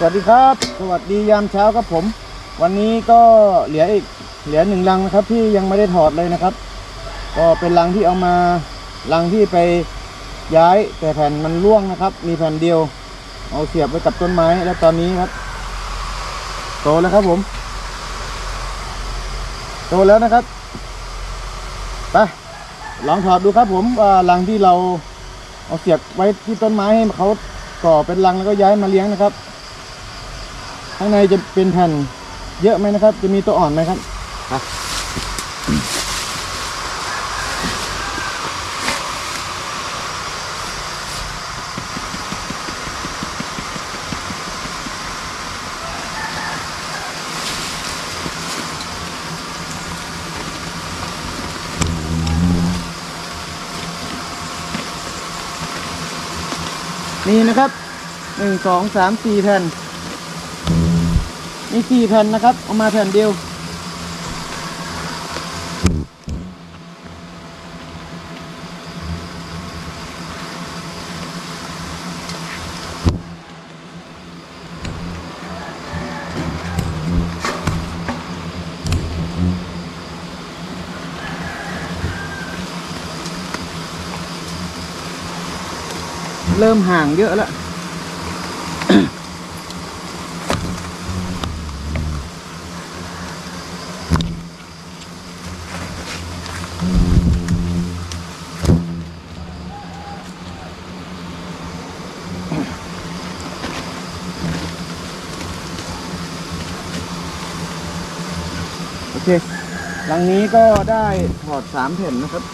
สวัสดีครับ สวัสดียามเช้าครับผม วันนี้ก็เหลืออีกเหลือหนึ่งลังนะครับ ที่ยังไม่ได้ถอดเลยนะครับ ก็เป็นลังที่เอามาลังที่ไปย้ายแต่แผ่นมันร่วงนะครับ มีแผ่นเดียว เอาเสียบไว้กับต้นไม้แล้วตอนนี้ครับ โตแล้วครับผม โตแล้วนะครับไปลองถอดดูครับผมว่าลังที่เราเอาเสียบไว้ที่ต้นไม้ให้เขาก่อเป็นลังแล้วก็ย้ายมาเลี้ยงนะครับ ข้างในจะเป็นแผ่นเยอะไหมนะครับ จะมีตัวอ่อนไหมครับนี่นะครับหนึ่งสองสามสี่แผ่น มีสี่แผ่นนะครับ เอามาแผ่นเดียว เริ่มห่างเยอะแล้ว โอเค หลังนี้ก็ได้ถอดสามแผ่นนะครับ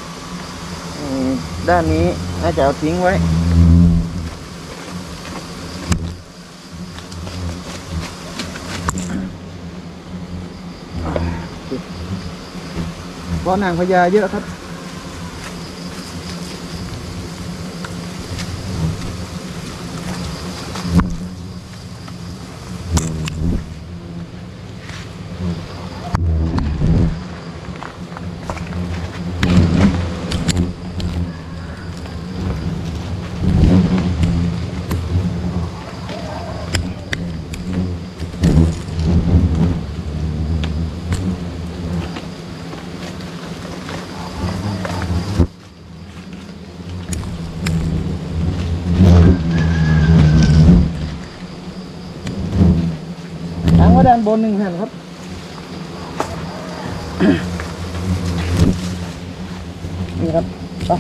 ด้านนี้น่าจะเอาทิ้งไว้เพราะนางพญาเยอะครับ ทั้งไว้ด้านบนหนึ่งแผ่นครับ นี่ครับไป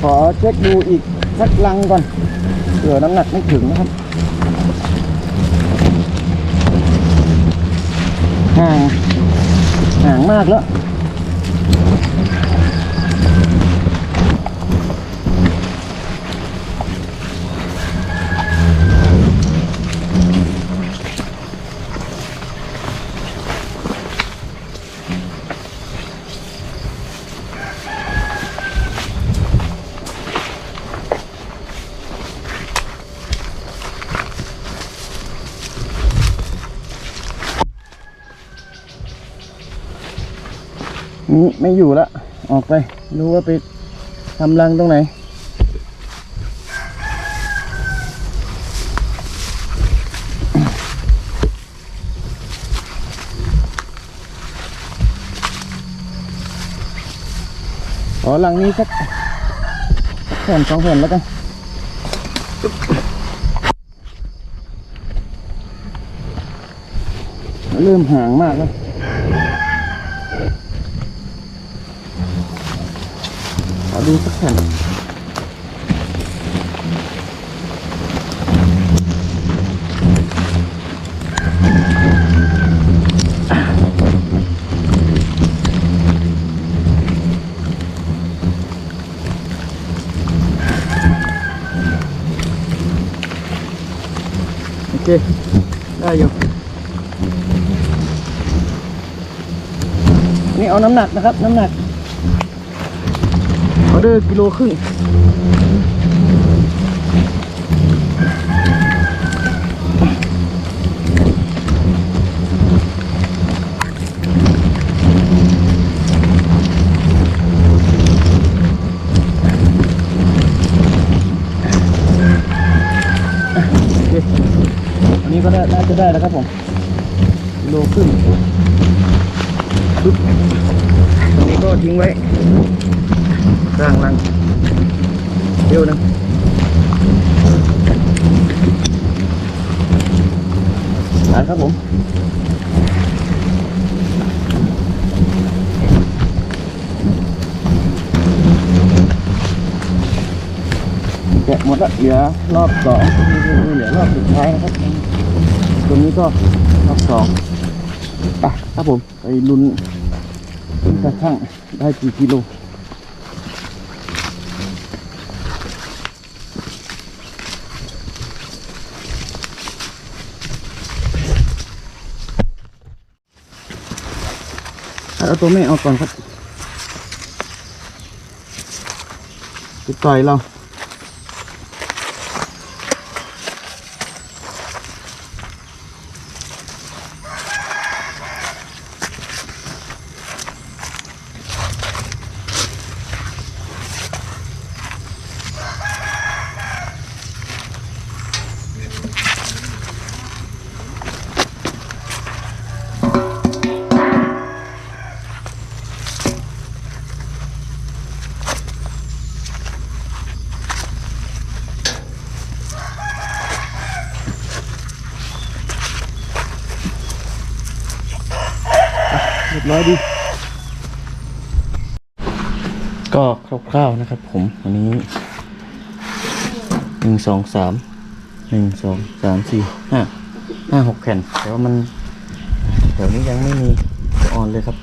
ขอเช็คดูอีกสักลังก่อนเผื่อน้ำหนักไม่ถึงนะครับห่างห่างมากแล้ว นี่ไม่อยู่ละ ออกไป รู้ว่าไปทำรังตรงไหน ขอรังนี้สักแผ่นสองแผ่นแล้วกันเริ่มห่างมากแล้ว ขอ ดูสักแผ่นโอเค ได้อยู่นี่เอาน้ำหนักนะครับ น้ำหนัก เดอร์กิโลครึ่งโอเคจะได้แล้วครับผมกิโลครึ่งปึ๊บอันนี้ก็ทิ้งไว้ กลางลังเดียวนึงอ่านครับผมแกะหมดละเหลือรอบสองเหลือรอบสุดท้ายนะครับ ตัวนี้ก็รอบสองไปครับผม ไปลุ้นลุนกระชั่งได้กี่กิโล เอาตัวแม่เอาก่อนครับติดต่อยเรา เรียบร้อยดี ก็คร่าวๆนะครับผมวันนี้หนึ่งสองสามหนึ่งสองสามสี่ห้าห้าหกแผ่นแต่ว่ามันแถวนี้ยังไม่มีตัวออนเลยครับ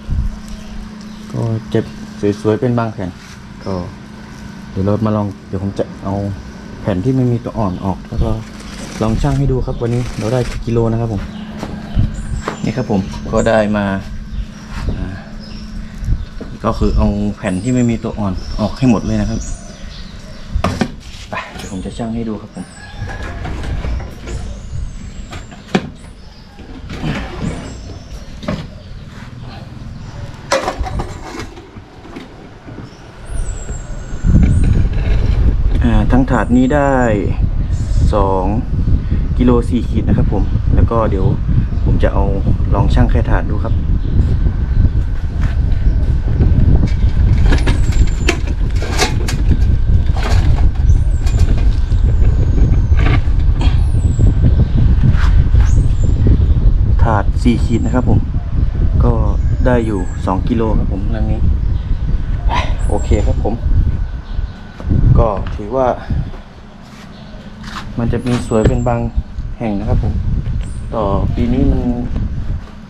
ก็เจ็บสวยๆเป็นบางแผ่น ก็เดี๋ยวเรามาลองเดี๋ยวผมจะเอาแผ่นที่ไม่มีตัวอ่อนออก แล้วก็ลองช่างให้ดูครับวันนี้เราได้กี่กิโลนะครับผม นี่ครับผมก็ได้มา ก็คือเอาแผ่นที่ไม่มีตัวอ่อนออกให้หมดเลยนะครับไปเดี๋ยวผมจะช่างให้ดูครับผมอ่าทั้งถาดนี้ได้สองกิโลสี่ขีดนะครับผม แล้วก็เดี๋ยวผมจะเอาลองช่างแค่ถาดดูครับ ถาดสี่ ขีดนะครับผม ก็ได้อยู่สองกิโลครับผมรังนี้ โอเคครับผม ก็ถือว่า มันจะมีสวยเป็นบางแห่งนะครับผม ต่อปีนี้มัน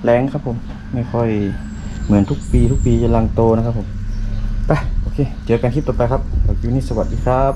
แรงครับผม ไม่ค่อยเหมือนทุกปีทุกปีจะลังโตนะครับผม ไป โอเค เจอกันคลิปต่อไปครับสำหรับคลิปนี้สวัสดีครับ